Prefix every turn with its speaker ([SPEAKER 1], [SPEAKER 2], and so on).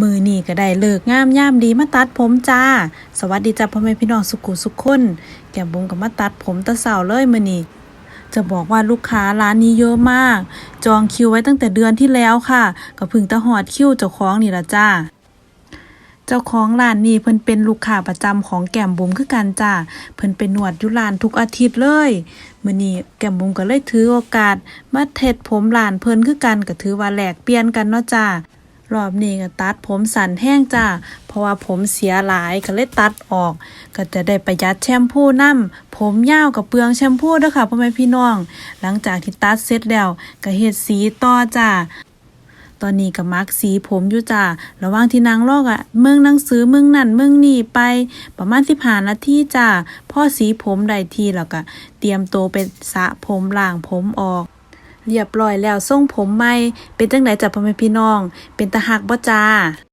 [SPEAKER 1] มือนี่ก็ได้เลิกงามย่ามดีมาตัดผมจ้า สวัสดีจ้าพ่อแม่พี่น้องสุขุสุขคน แก้มบุ้งก็มาตัดผมตะเสาเลยมือนี่จะบอกว่าลูกค้าร้านนี้เยอะมาก จองคิวไว้ตั้งแต่เดือนที่แล้วค่ะ ก็พึ่งตะหอดคิวเจ้าของนี่ละจ้าเจ้าของร้านนี่เพิ่นเป็นลูกค้าประจำของแก้มบุ๋มคือกันจ้าเพิ่นเป็นหนวดยู่ร้านทุกอาทิตย์เลยมื้อนี้แก้มบุ๋มก็เลยถือโอกาส มาเท็ดผมร้านเพิ่นคือกันก็ถือว่าแหลกเปลี่ยนกันเนาะจ้า รอบนี้ก็ตัดผมสั้นแห้งจ้า เพราะว่าผมเสียหลายก็เลยตัดออก ก็จะได้ประหยัดแชมพูน้ำผมยาวกับเปลืองแชมพูด้อค่ะพ่อแม่พี่น้อง หลังจากที่ตัดเสร็จแล้วก็เฮ็ดสีต่อจ้าตอนนี้ก็มักสีผมอยู่จ้าระหว่างที่นางลอกอะ่ะ เมืองหนังสือเมืองนั่นเมืองนี่ไป ประมาณสิบหานาทีจ้าพ่อสีผมได้ทีแล้วก็เตรียมโตวเป็นสระผมล่างผมออก เรียบร้อยแล้วทรงผมใหม่ เป็นจังไดจ้ะพ่อแม่พี่น้อง เป็นตาหักบ่จ้า